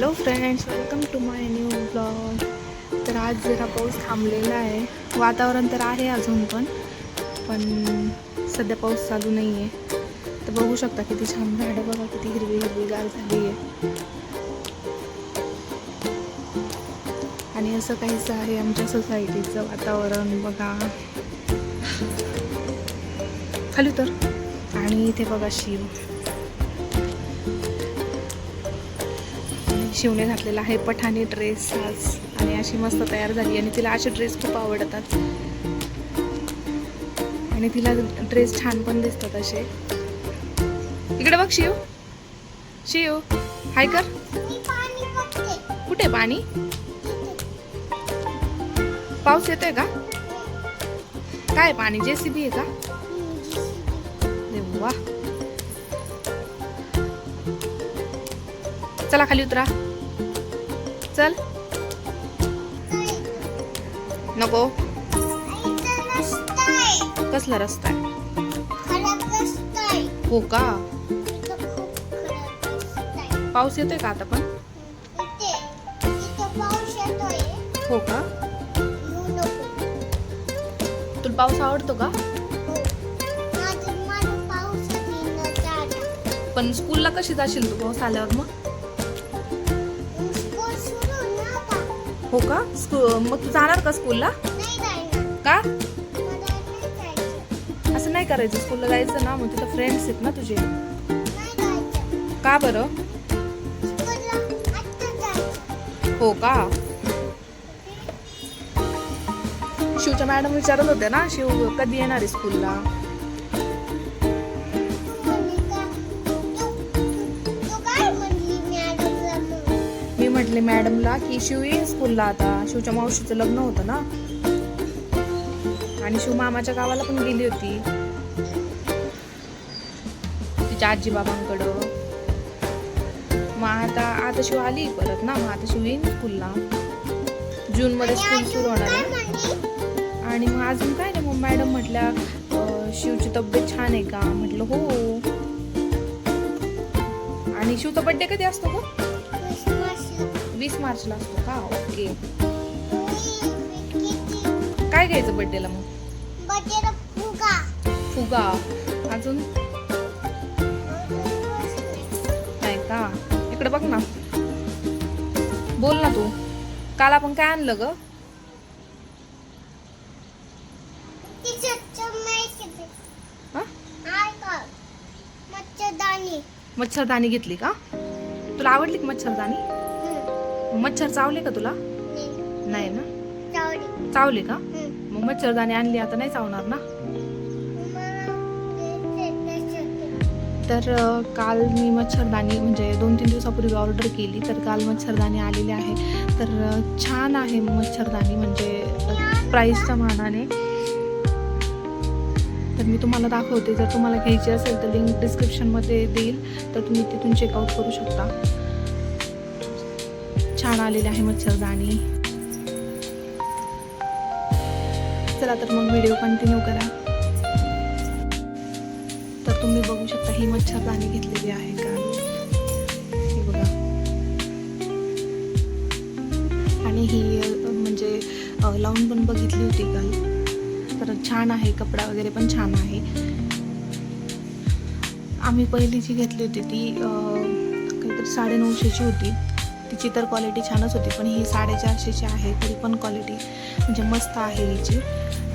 Hello friends welcome to my new blog तर आज जरा पाऊस थांबलेला आहे. वातावरण तर आहे अजून पण पण सध्या पाऊस चालू नाही आहे तर बघू शकता किती छान झाडं बघा किती हिरवी हिरवीगार झाली आहे. आणि असं काहीच आहे आमच्या सोसायटीचं वातावरण बघा. खाली तर आणि इथे बघा शिव. शिवने घातलेला आहे पठाणी ड्रेस आज. आणि अशी मस्त तयार झाली आणि तिला असे ड्रेस खूप आवडतात. आणि तिला ड्रेस छान पण दिसतात असे. इकडे बघ शिव. शिव हाय कर. कुठे पाणी? पाऊस येतोय का? काय पाणी? जेसीबी आहे का? वा. चला खाली उतरा. चल. नको. कसला रस्ता आहे? हो का? पाऊस येतोय का आता पण? हो का? तुला पाऊस आवडतो का? पण स्कूलला कशी जाशील तू पाऊस आल्यावर मग? हो का? स्कू मग तू जाणार का स्कूलला? का? असं नाही करायचं. स्कूलला जायचं ना मग तिथं फ्रेंड्स आहेत ना तुझे. का बरं? हो का? शिवच्या मॅडम विचारत होत्या ना शिव कधी येणार आहे स्कूलला? मी म्हटले मॅडमला की शिव येईन स्कूलला आता. शिवच्या मावशीचं लग्न होतं ना? आणि शिव मामाच्या गावाला पण गेली होती. तिच्या आजी बाबांकडं मग आता आता शिव आली परत ना? मग आता शिव येईन स्कूलला. जून मध्ये स्कूल सुरू होणार आहे आणि मग अजून काय नाही मग मॅडम म्हटल्या शिवची तब्येत छान आहे का? म्हटलं हो. आणि शिवचा बड्डे कधी असतो का वीस मार्चला असतो का? ओके. काय घ्यायचं बड्डेला मग? फुगा. अजून? नाही का? इकडे बघ ना. बोल ना तू. काल आपण काय आणलं ग? हा? मच्छरदाणी घेतली का? तुला आवडली का मच्छरदाणी? मच्छर चावले का तुला? नाही ना? चावले का? मग मच्छरदाणी आणली आता नाही चावणार ना? तर काल मी मच्छरदाणी म्हणजे दोन तीन दिवसापूर्वी ऑर्डर केली तर काल मच्छरदाणी आलेली आहे. तर छान आहे मच्छरदाणी म्हणजे प्राईसच्या मानाने. तर मी तुम्हाला दाखवते जर तुम्हाला घ्यायची असेल तर लिंक डिस्क्रिप्शनमध्ये देईल तर तुम्ही तिथून चेकआउट करू शकता. छान आलेले आहे मच्छरदाणी चला तर मग व्हिडिओ कंटिन्यू करा. तर तुम्ही बघू शकता ही मच्छरदाणी घेतलेली आहे का? हे बघा. आणि ही म्हणजे लावून पण बघितली होती काल. तर छान आहे कपडा वगैरे पण छान आहे. आम्ही पहिली जी घेतली होती ती अ, काहीतरी साडेनऊशेची होती. तिची तर क्वालिटी छानच होती पण ही साडेचारशेची आहे तरी पण क्वालिटी म्हणजे मस्त आहे हिची.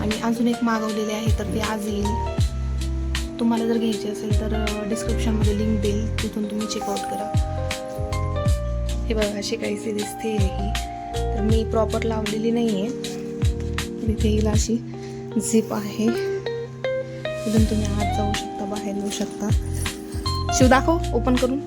आणि अजून एक मागवलेली आहे तर ती आज येईल. तुम्हाला जर घ्यायची असेल तर डिस्क्रिप्शनमध्ये लिंक देईल तिथून तुम्ही चेकआउट करा. हे बघा अशी काहीशी दिसते ही. तर मी प्रॉपर लावलेली नाही आहे तिथे येईल अशी झिप आहे. इथून तुम्ही आत जाऊ शकता बाहेर येऊ शकता. शिव दाखव ओपन करून.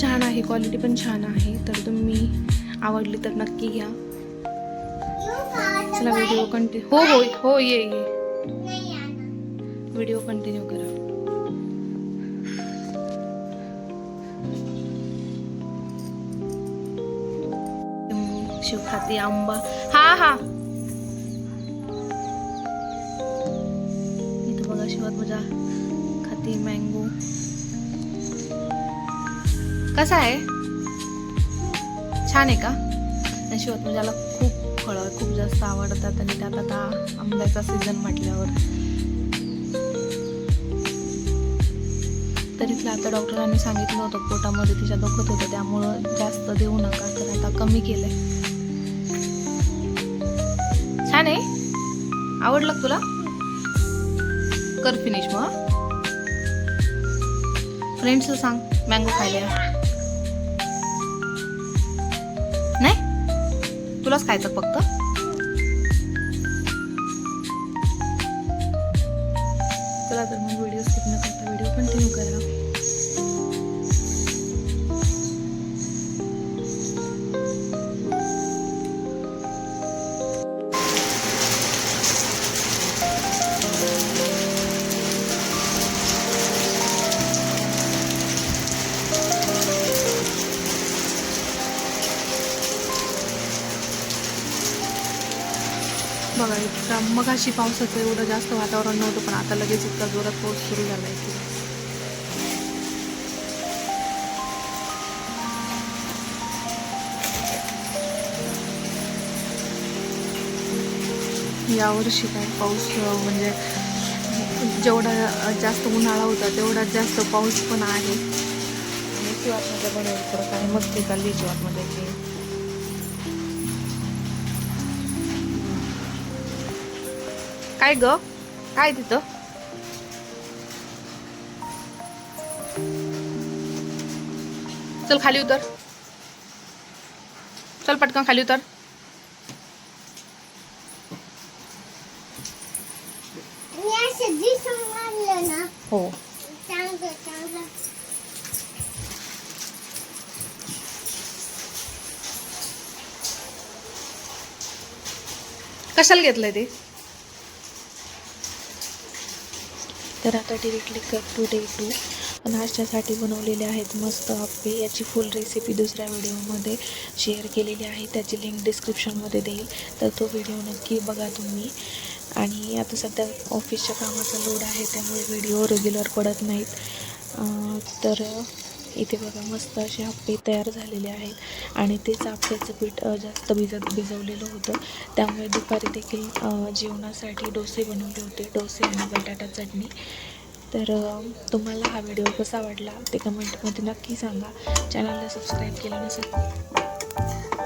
छान आहे क्वालिटी पण छान आहे. तर तुम्ही आवडली तर नक्की घ्या. चला व्हिडिओ कंटिन्यू हो हो हो, ये ये. व्हिडिओ कंटिन्यू करा. खाते आंबा. हा हा. इथं बघा, शिवात मज़ा खाते मँगो कसा आहे? छान आहे का? आणि म्हणजे तुझ्याला खूप फळं खूप जास्त आवडतात आणि त्यात आता आंब्याचा सीझन म्हटल्यावर. तरी इथलं आता डॉक्टरांनी सांगितलं होतं पोटामध्ये तिच्या दुखत होतं त्यामुळं जास्त देऊ नका तर आता कमी केलंय. छान आहे? आवडलं तुला? कर फिनिश मग फ्रेंड्स सांग मँगो खायला. तुलाच खायचं फक्त? बघा इतका पावसाचं एवढं जास्त वातावरण नव्हतं पण आता लगेच इतका जोरात पाऊस सुरू झाला आहे यावर्षी काय पाऊस म्हणजे जेवढा जास्त उन्हाळा होता तेवढा जास्त पाऊस पण आहे. आणि शिवातमध्ये बनवलं तर काय मस्ती चालली शिवातमध्ये की काय ग? काय तिथं? चल खाली उतर. चल पटकन खाली उतर. हो. कशाला घेतलंय ते? तर आता directly cut to day two नाश्त्यासाठी बनवलेले आहेत मस्त आप्पे. याची फुल रेसिपी दुसऱ्या व्हिडिओमध्ये शेअर केलेली आहे. त्याची लिंक डिस्क्रिप्शनमध्ये देईल. तर तो व्हिडिओ नक्की बघा तुम्ही. आणि आता सध्या ऑफिसच्या कामाचा लोड आहे त्यामुळे व्हिडिओ रेग्युलर पडत नाहीत. तर इथे बघा मस्त असे आप्पे तयार झालेले आहेत. आणि तेच आप्याचं पीठ जास्त भिजत भिजवलेलं होतं. त्यामुळे दुपारी देखील जेवणासाठी डोसे बनवले होते. डोसे आणि बटाटा चटणी. तर तुम्हाला हा व्हिडिओ कसा वाटला ते कमेंटमध्ये नक्की सांगा. चॅनलला सबस्क्राईब केलं नसेल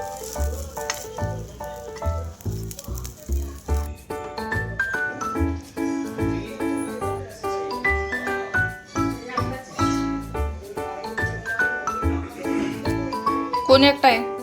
कोणी एकटा आहे?